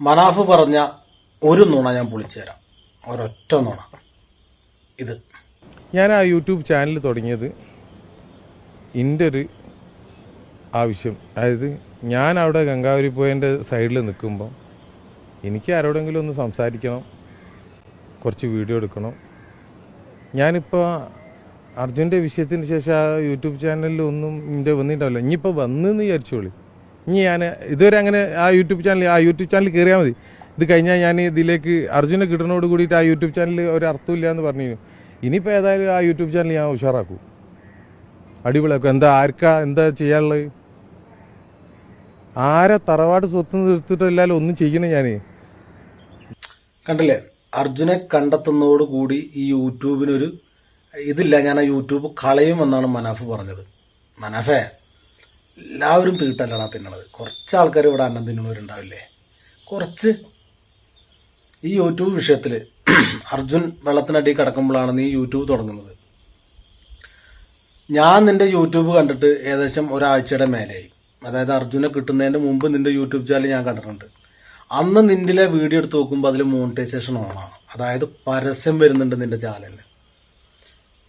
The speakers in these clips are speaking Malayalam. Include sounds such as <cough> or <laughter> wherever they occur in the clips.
മനാഫ് പറഞ്ഞ ഒരു നുണ ഞാൻ പൊളിച്ചു തരാം ഒരൊറ്റ നുണ. ഇത്. ഞാൻ ആ യൂട്യൂബ് ചാനൽ തുടങ്ങിയത് എന്റെ ഒരു ആവശ്യം. അതായത് ഞാൻ അവിടെ ഗംഗാവരി പോയതിന്റെ സൈഡിൽ നിൽക്കുമ്പോൾ എനിക്ക് ആരോടെങ്കിലും ഒന്ന് സംസാരിക്കണം കുറച്ച് വീഡിയോ എടുക്കണം. ഞാനിപ്പോൾ അർജുന്റെ വിഷയത്തിന് ശേഷം ആ യൂട്യൂബ് ചാനലിൽ ഒന്നും എന്റെ വന്നിട്ടുണ്ടാവില്ല. ഇനിയിപ്പോൾ വന്നെന്ന് വിചാരിച്ചോളി. ഇനി ഞാൻ ഇതുവരെ അങ്ങനെ ആ യൂട്യൂബ് ചാനൽ ആ യൂട്യൂബ് ചാനൽ കയറിയാൽ മതി. ഇത് കഴിഞ്ഞാൽ ഞാൻ ഇതിലേക്ക് അർജുനെ കിട്ടുന്നതോട് കൂടിയിട്ട് ആ യൂട്യൂബ് ചാനൽ ഒരു അർത്ഥമില്ല എന്ന് പറഞ്ഞു ഇനിയിപ്പോൾ ഏതായാലും ആ യൂട്യൂബ് ചാനൽ ഞാൻ ഉഷാറാക്കൂ. അടിപൊളിയാക്കും. എന്താ ആർക്കാ എന്താ ചെയ്യാനുള്ളത്? ആരെ തറവാട് സ്വത്ത് നിർത്തിയിട്ടില്ലാലും ഒന്നും ചെയ്യണേ ഞാൻ കണ്ടില്ലേ? അർജുനെ കണ്ടെത്തുന്നതോടുകൂടി ഈ യൂട്യൂബിനൊരു ഇതില്ല. ഞാൻ ആ യൂട്യൂബ് കളയുമെന്നാണ് മനാഫ് പറഞ്ഞത്. മനാഫേ എല്ലാവരും തീട്ടല്ലടാ തിന്നണത്. കുറച്ച് ആൾക്കാർ ഇവിടെ അന്നം തിന്നണവരുണ്ടാവില്ലേ? കുറച്ച്. ഈ യൂട്യൂബ് വിഷയത്തിൽ <clears throat> അർജുൻ വെള്ളത്തിനടി കിടക്കുമ്പോഴാണ് നീ യൂട്യൂബ് തുടങ്ങുന്നത്. ഞാൻ നിന്റെ യൂട്യൂബ് കണ്ടിട്ട് ഏകദേശം ഒരാഴ്ചയുടെ മേലെയായി. അതായത് അർജുനെ കിട്ടുന്നതിന് മുമ്പ് നിന്റെ യൂട്യൂബ് ചാനൽ ഞാൻ കണ്ടിട്ടുണ്ട്. അന്ന് നിന്റെ വീഡിയോ എടുത്ത് നോക്കുമ്പോൾ അതിൽ മോണിറ്റൈസേഷൻ ഓണാണ് അതായത് പരസ്യം വരുന്നുണ്ട് നിന്റെ ചാനലിൽ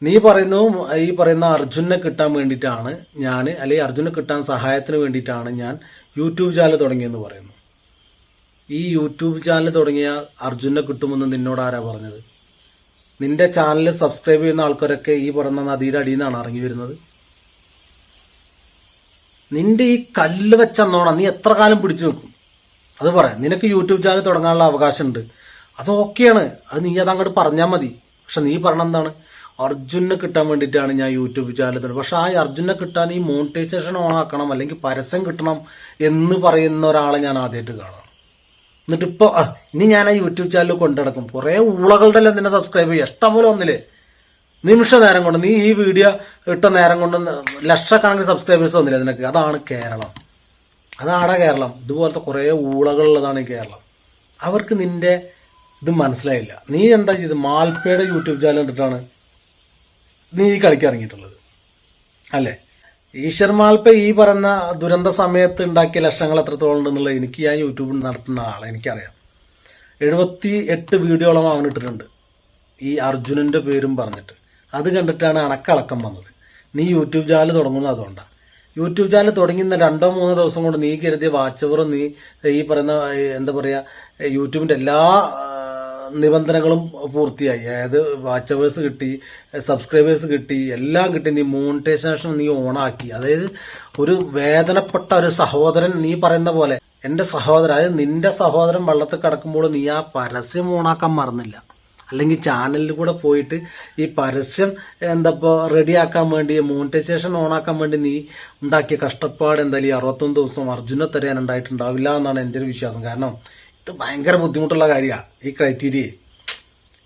നീ പറയുന്നു ഈ പറയുന്ന അർജുനെ കിട്ടാൻ വേണ്ടിയിട്ടാണ് ഞാൻ അല്ലെങ്കിൽ അർജുനെ കിട്ടാൻ സഹായത്തിന് വേണ്ടിയിട്ടാണ് ഞാൻ യൂട്യൂബ് ചാനൽ തുടങ്ങിയെന്ന് പറയുന്നു. ഈ യൂട്യൂബ് ചാനൽ തുടങ്ങിയാൽ അർജുനെ കിട്ടുമെന്ന് നിന്നോട് ആരാ പറഞ്ഞത്? നിന്റെ ചാനൽ സബ്സ്ക്രൈബ് ചെയ്യുന്ന ആൾക്കാരൊക്കെ ഈ പറയുന്ന നദിയുടെ അടിയിൽ നിന്നാണ് ഇറങ്ങി വരുന്നത്? നിന്റെ ഈ കല്ല് വെച്ചെന്നോണം നീ എത്ര കാലം പിടിച്ചു നിൽക്കും അത് പറയാം. നിനക്ക് യൂട്യൂബ് ചാനൽ തുടങ്ങാനുള്ള അവകാശമുണ്ട്. അത് ഓക്കെയാണ് അത് നീ അങ്ങോട്ട് പറഞ്ഞാൽ മതി. പക്ഷെ നീ പറഞ്ഞ എന്താണ്? അർജുനെ കിട്ടാൻ വേണ്ടിയിട്ടാണ് ഞാൻ യൂട്യൂബ് ചാനൽ തുടങ്ങി പക്ഷെ ആ അർജുനെ കിട്ടാൻ ഈ മോണിറ്റൈസേഷൻ ഓൺ ആക്കണം അല്ലെങ്കിൽ പരസ്യം കിട്ടണം എന്ന് പറയുന്ന ഒരാളെ ഞാൻ ആദ്യമായിട്ട് കാണാം. എന്നിട്ട് ഇപ്പൊ ആ, ഇനി ഞാൻ ആ യൂട്യൂബ് ചാനൽ കൊണ്ടുനടക്കും കുറേ ഊളകളുടെ എല്ലാം നിന്നെ സബ്സ്ക്രൈബ് ചെയ്യുക ഇഷ്ടം പോലെ ഒന്നില്ലേ നിമിഷ നേരം കൊണ്ട് നീ ഈ വീഡിയോ ഇട്ട നേരം കൊണ്ട് ലക്ഷക്കണക്കിന് സബ്സ്ക്രൈബേഴ്സ് വന്നില്ലേ നിനക്ക്. അതാണ് കേരളം. അതാണ് കേരളം. ഇതുപോലത്തെ കുറേ ഊളകളുള്ളതാണ് ഈ കേരളം. അവർക്ക് നിന്റെ ഇത് മനസ്സിലായില്ല. നീ എന്താ ചെയ്ത്? മാൽപ്പയുടെ യൂട്യൂബ് ചാനൽ കണ്ടിട്ടാണ് നീ ഈ ഇറങ്ങിയിട്ടുള്ളത്. അല്ലേ? ഈശ്വർ മാൽപ്പ ഈ പറഞ്ഞ ദുരന്ത സമയത്ത് ഉണ്ടാക്കിയ ലക്ഷണങ്ങൾ എത്രത്തോളം ഉണ്ടെന്നുള്ളത് എനിക്ക് ഞാൻ യൂട്യൂബിൽ നടത്തുന്ന ആളെ എനിക്കറിയാം. എഴുപത്തി എട്ട് വീഡിയോളം അവൻ ഇട്ടിട്ടുണ്ട്. ഈ അർജുനന്റെ പേരും പറഞ്ഞിട്ട്. അത് കണ്ടിട്ടാണ് അണക്കളക്കം വന്നത്. നീ യൂട്യൂബ് ചാനൽ തുടങ്ങുന്നത് അതുകൊണ്ടാണ് യൂട്യൂബ് ചാനൽ തുടങ്ങുന്ന രണ്ടോ മൂന്നോ ദിവസം കൊണ്ട് നീ കരുതിയ വാച്ചവറും നീ ഈ പറയുന്ന എന്താ പറയുക യൂട്യൂബിന്റെ എല്ലാ നിബന്ധനകളും പൂർത്തിയായി. അതായത് വാച്ചവേഴ്സ് കിട്ടി സബ്സ്ക്രൈബേഴ്സ് കിട്ടി എല്ലാം കിട്ടി. നീ മോണിറ്റൈസേഷൻ നീ ഓണാക്കി. അതായത് ഒരു വേദനപ്പെട്ട ഒരു സഹോദരൻ നീ പറയുന്ന പോലെ എന്റെ സഹോദരൻ അതായത് നിന്റെ സഹോദരൻ വള്ളത്തിൽ കിടക്കുമ്പോൾ നീ ആ പരസ്യം ഓണാക്കാൻ മറന്നില്ല. അല്ലെങ്കിൽ ചാനലിൽ കൂടെ പോയിട്ട് ഈ പരസ്യം എന്താ ഇപ്പോൾ റെഡിയാക്കാൻ വേണ്ടി മോണിറ്റൈസേഷൻ ഓണാക്കാൻ വേണ്ടി നീ ഉണ്ടാക്കിയ കഷ്ടപ്പാട് എന്തായാലും ഈ അറുപത്തൊന്ന് ദിവസം അർജുനെ തരാൻ ഉണ്ടായിട്ടുണ്ടാവില്ല എന്നാണ് എന്റെ ഒരു വിശ്വാസം. കാരണം ഇത് ഭയങ്കര ബുദ്ധിമുട്ടുള്ള കാര്യമാണ് ഈ ക്രൈറ്റീരിയ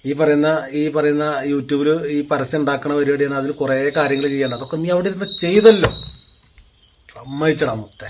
ഈ പറയുന്ന ഈ പറയുന്ന യൂട്യൂബിൽ ഈ പരസ്യം ഉണ്ടാക്കുന്ന പരിപാടിയാണ് അതിൽ കുറേ കാര്യങ്ങൾ ചെയ്യേണ്ടത്. അതൊക്കെ നീ അവിടെ ഇരുന്ന് ചെയ്തല്ലോ. സമ്മതിച്ചടാ മുത്തേ.